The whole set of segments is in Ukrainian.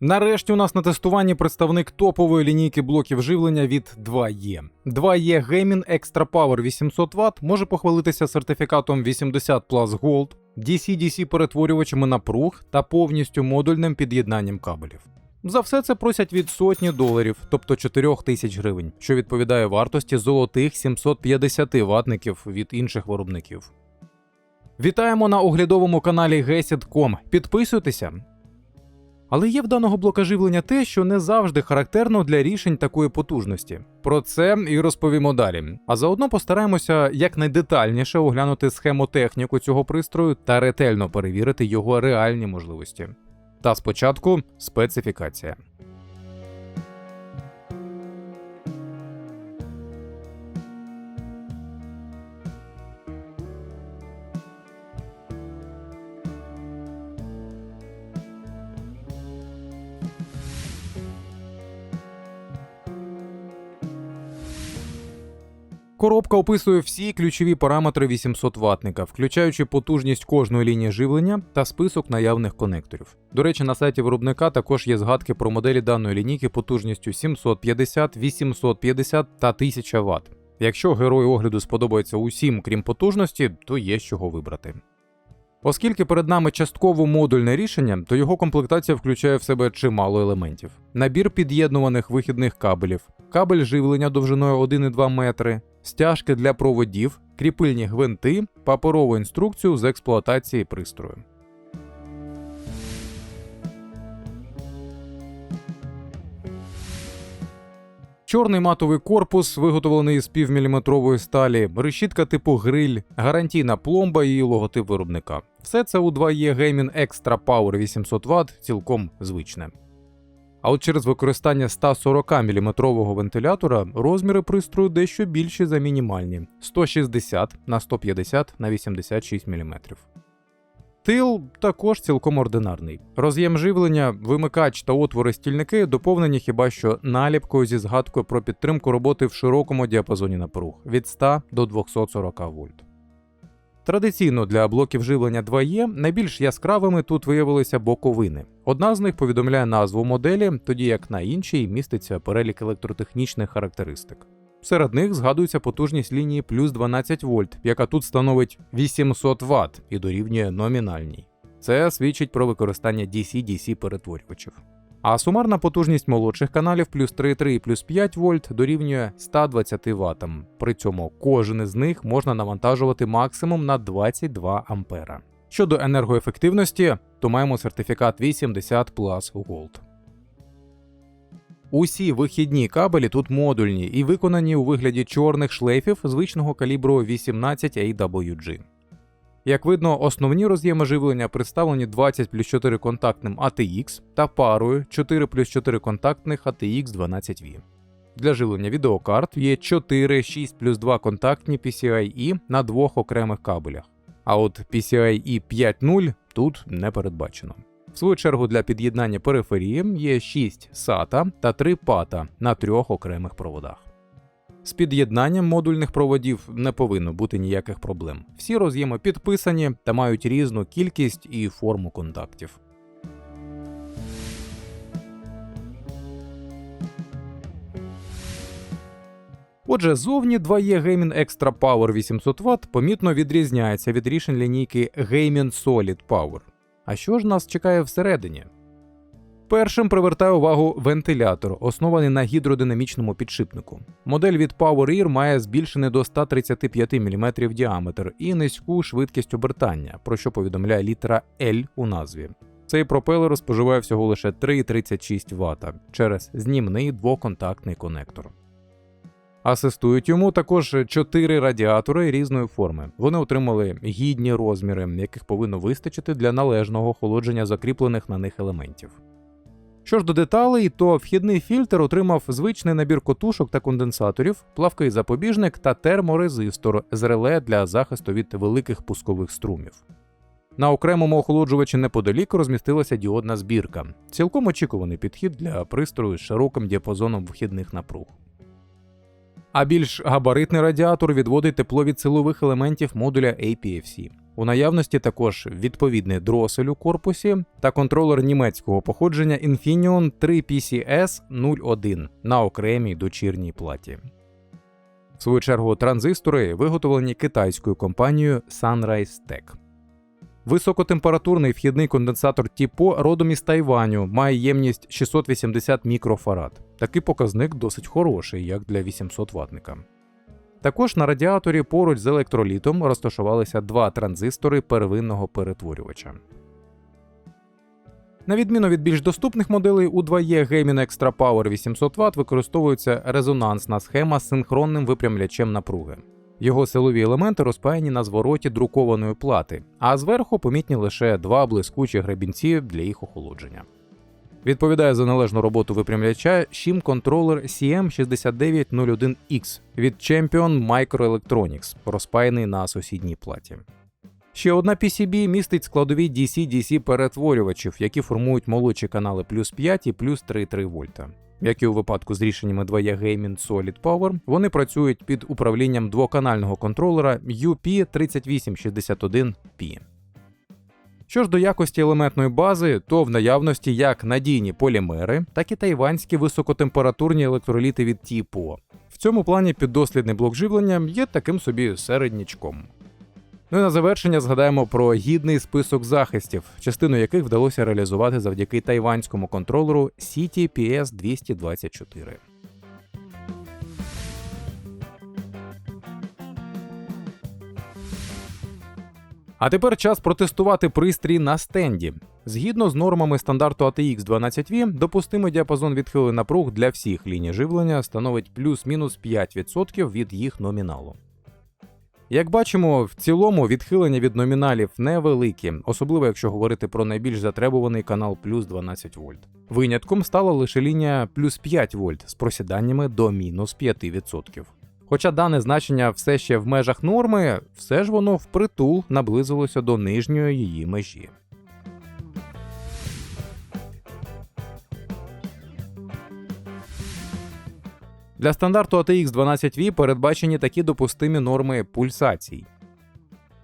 Нарешті у нас на тестуванні представник топової лінійки блоків живлення від 2E. 2E Gaming Extra Power 800 Вт може похвалитися сертифікатом 80 Plus Gold, DC-DC перетворювачами напруг та повністю модульним під'єднанням кабелів. За все це просять від сотні доларів, тобто 4 тисяч гривень, що відповідає вартості золотих 750 ватників від інших виробників. Вітаємо на оглядовому каналі Gesit.com. Підписуйтеся. Але є в даного блока живлення те, що не завжди характерно для рішень такої потужності. Про це і розповімо далі. А заодно постараємося якнайдетальніше оглянути схемотехніку цього пристрою та ретельно перевірити його реальні можливості. Та спочатку специфікація. Коробка описує всі ключові параметри 800 ватника, включаючи потужність кожної лінії живлення та список наявних конекторів. До речі, на сайті виробника також є згадки про моделі даної лінійки потужністю 750, 850 та 1000 Вт. Якщо герой огляду сподобається усім, крім потужності, то є з чого вибрати. Оскільки перед нами частково модульне рішення, то його комплектація включає в себе чимало елементів: набір під'єднуваних вихідних кабелів, кабель живлення довжиною 1,2 метри, стяжки для проводів, кріпильні гвинти, паперову інструкцію з експлуатації пристрою. Чорний матовий корпус, виготовлений з півміліметрової сталі, решітка типу гриль, гарантійна пломба і логотип виробника. Все це у 2E Gaming Extra Power 800 Вт цілком звичне. А от через використання 140 мм вентилятора розміри пристрою дещо більші за мінімальні 160 на 150 на 86 мм. Тил також цілком ординарний. Роз'єм живлення, вимикач та отвори стільники доповнені хіба що наліпкою зі згадкою про підтримку роботи в широкому діапазоні напруг від 100 до 240 вольт. Традиційно для блоків живлення 2E найбільш яскравими тут виявилися боковини. Одна з них повідомляє назву моделі, тоді як на іншій міститься перелік електротехнічних характеристик. Серед них згадується потужність лінії плюс 12 вольт, яка тут становить 800 Вт і дорівнює номінальній. Це свідчить про використання DC-DC перетворювачів. А сумарна потужність молодших каналів плюс 3,3 і плюс 5 вольт дорівнює 120 Вт. При цьому кожен із них можна навантажувати максимум на 22 ампера. Щодо енергоефективності, то маємо сертифікат 80 Plus Gold. Усі вихідні кабелі тут модульні і виконані у вигляді чорних шлейфів звичного калібру 18 AWG. Як видно, основні роз'єми живлення представлені 20 плюс 4 контактним ATX та парою 4 плюс 4 контактних ATX 12V. Для живлення відеокарт є 4 6 плюс 2 контактні PCIe на двох окремих кабелях. А от PCIe 5.0 тут не передбачено. В свою чергу для під'єднання периферії є 6 SATA та 3 PATA на трьох окремих проводах. З під'єднанням модульних проводів не повинно бути ніяких проблем. Всі роз'єми підписані та мають різну кількість і форму контактів. Отже, зовні 2E Gaming Extra Power 800 Вт помітно відрізняється від рішень лінійки Gaming Solid Power. А що ж нас чекає всередині? Першим привертає увагу вентилятор, оснований на гідродинамічному підшипнику. Модель від PowerEar має збільшений до 135 мм діаметр і низьку швидкість обертання, про що повідомляє літера L у назві. Цей пропелер споживає всього лише 3,36 Вт через знімний двоконтактний конектор. Асистують йому також чотири радіатори різної форми. Вони отримали гідні розміри, яких повинно вистачити для належного охолодження закріплених на них елементів. Що ж до деталей, то вхідний фільтр отримав звичний набір котушок та конденсаторів, плавкий запобіжник та терморезистор з реле для захисту від великих пускових струмів. На окремому охолоджувачі неподалік розмістилася діодна збірка, цілком очікуваний підхід для пристрою з широким діапазоном вхідних напруг. А більш габаритний радіатор відводить тепло від силових елементів модуля APFC. У наявності також відповідний дросель у корпусі та контролер німецького походження Infineon 3 PCS 01 на окремій дочірній платі. В свою чергу транзистори виготовлені китайською компанією Sunrise Tech. Високотемпературний вхідний конденсатор Тіпо родом із Тайваню має ємність 680 мікрофарад. Такий показник досить хороший, як для 800 ватника. Також на радіаторі поруч з електролітом розташувалися два транзистори первинного перетворювача. На відміну від більш доступних моделей, у 2E Gaming Extra Power 800 Вт використовується резонансна схема з синхронним випрямлячем напруги. Його силові елементи розпаяні на звороті друкованої плати, а зверху помітні лише два блискучі гребінці для їх охолодження. Відповідає за належну роботу випрямляча щім контролер CM6901X від Champion Microelectronics, розпаяний на сусідній платі. Ще одна PCB містить складові DC-DC перетворювачів, які формують молодші канали плюс 5 і плюс 3,3 вольта. Як і у випадку з рішеннями 2E Gaming Solid Power, вони працюють під управлінням двоканального контролера UP3861P. Що ж до якості елементної бази, то в наявності як надійні полімери, так і тайванські високотемпературні електроліти від ТІПО. В цьому плані піддослідний блок живлення є таким собі середнячком. Ну і на завершення згадаємо про гідний список захистів, частину яких вдалося реалізувати завдяки тайванському контролеру CTPS 224. А тепер час протестувати пристрій на стенді. Згідно з нормами стандарту ATX 12V, допустимий діапазон відхилень напруг для всіх ліній живлення становить плюс-мінус 5% від їх номіналу. Як бачимо, в цілому відхилення від номіналів невеликі, особливо якщо говорити про найбільш затребуваний канал плюс 12 вольт. Винятком стала лише лінія плюс 5 вольт з просіданнями до мінус 5%. Хоча дане значення все ще в межах норми, все ж воно впритул наблизилося до нижньої її межі. Для стандарту ATX 12V передбачені такі допустимі норми пульсацій.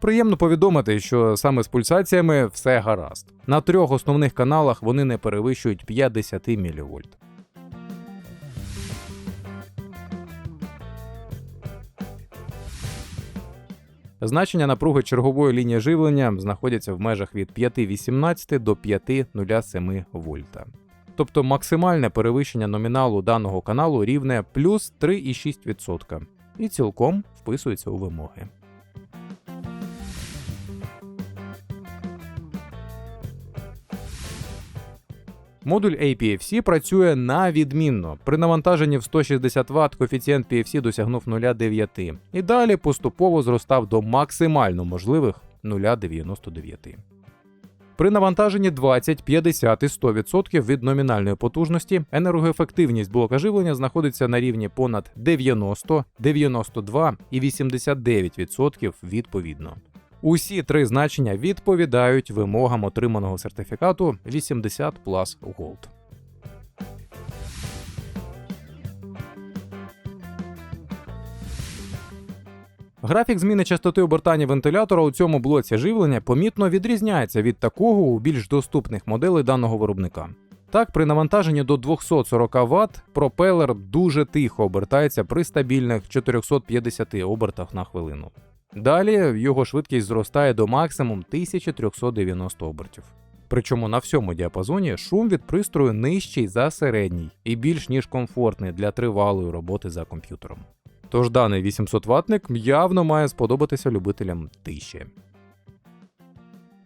Приємно повідомити, що саме з пульсаціями все гаразд. На трьох основних каналах вони не перевищують 50 мВ. Значення напруги чергової лінії живлення знаходяться в межах від 5,18 до 5,07 вольта. Тобто максимальне перевищення номіналу даного каналу рівне плюс 3,6% і цілком вписується у вимоги. Модуль APFC працює на відмінно. При навантаженні в 160 Вт коефіцієнт PFC досягнув 0,9 і далі поступово зростав до максимально можливих 0,99. При навантаженні 20, 50 і 100% від номінальної потужності енергоефективність блока живлення знаходиться на рівні понад 90, 92 і 89% відповідно. Усі три значення відповідають вимогам отриманого сертифікату 80 Plus Gold. Графік зміни частоти обертання вентилятора у цьому блоці живлення помітно відрізняється від такого у більш доступних моделей даного виробника. Так, при навантаженні до 240 Вт пропелер дуже тихо обертається при стабільних 450 обертах на хвилину. Далі його швидкість зростає до максимум 1390 обертів. Причому на всьому діапазоні шум від пристрою нижчий за середній і більш ніж комфортний для тривалої роботи за комп'ютером. Тож даний 800 ватник явно має сподобатися любителям тиші.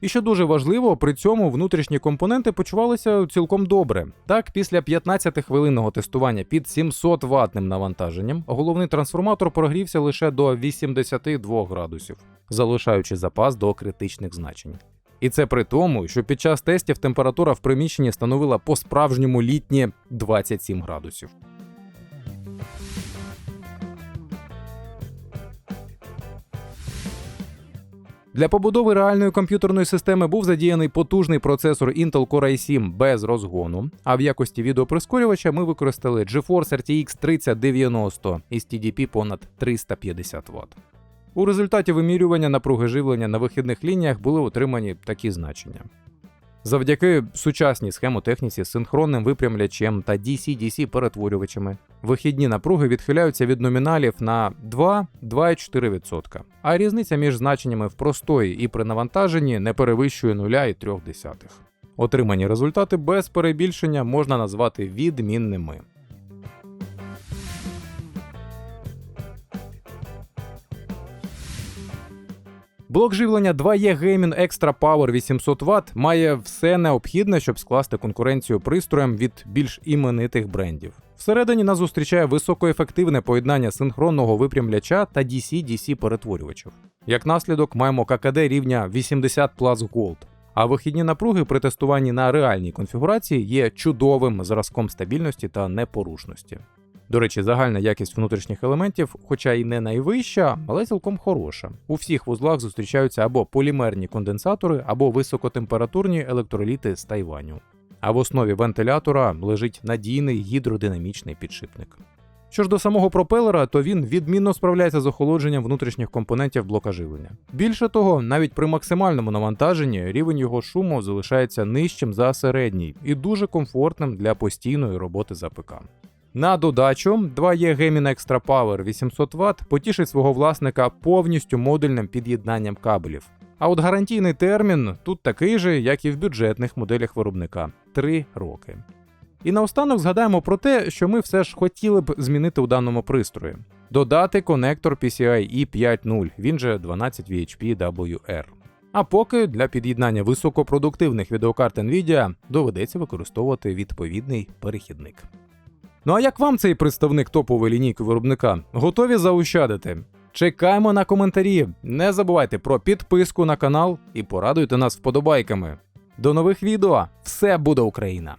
І що дуже важливо, при цьому внутрішні компоненти почувалися цілком добре. Так, після 15-хвилинного тестування під 700 ватним навантаженням головний трансформатор прогрівся лише до 82 градусів, залишаючи запас до критичних значень. І це при тому, що під час тестів температура в приміщенні становила по-справжньому літні 27 градусів. Для побудови реальної комп'ютерної системи був задіяний потужний процесор Intel Core i7 без розгону, а в якості відеоприскорювача ми використали GeForce RTX 3090 із TDP понад 350 Вт. У результаті вимірювання напруги живлення на вихідних лініях були отримані такі значення. Завдяки сучасній схемотехніці синхронним випрямлячем та DC-DC перетворювачами, вихідні напруги відхиляються від номіналів на 2-2,4%, а різниця між значеннями в простої і при навантаженні не перевищує 0,3. Отримані результати без перебільшення можна назвати відмінними. Блок живлення 2E Gaming Extra Power 800 Вт має все необхідне, щоб скласти конкуренцію пристроям від більш іменитих брендів. Всередині нас зустрічає високоефективне поєднання синхронного випрямляча та DC-DC перетворювачів. Як наслідок, маємо ККД рівня 80 Plus Gold. А вихідні напруги при тестуванні на реальній конфігурації є чудовим зразком стабільності та непорушності. До речі, загальна якість внутрішніх елементів, хоча й не найвища, але цілком хороша. У всіх вузлах зустрічаються або полімерні конденсатори, або високотемпературні електроліти з Тайваню. А в основі вентилятора лежить надійний гідродинамічний підшипник. Що ж до самого пропелера, то він відмінно справляється з охолодженням внутрішніх компонентів блока живлення. Більше того, навіть при максимальному навантаженні рівень його шуму залишається нижчим за середній і дуже комфортним для постійної роботи за ПК. На додачу, 2E Gaming Extra Power 800 Вт потішить свого власника повністю модульним під'єднанням кабелів. А от гарантійний термін тут такий же, як і в бюджетних моделях виробника 3 роки. І наостанок згадаємо про те, що ми все ж хотіли б змінити у даному пристрої: додати конектор PCIe 5.0, він же 12 VHP WR. А поки для під'єднання високопродуктивних відеокарт Nvidia доведеться використовувати відповідний перехідник. Ну а як вам цей представник топової лінійки виробника? Готові заощадити? Чекаємо на коментарі. Не забувайте про підписку на канал і порадуйте нас вподобайками. До нових відео! Все буде Україна!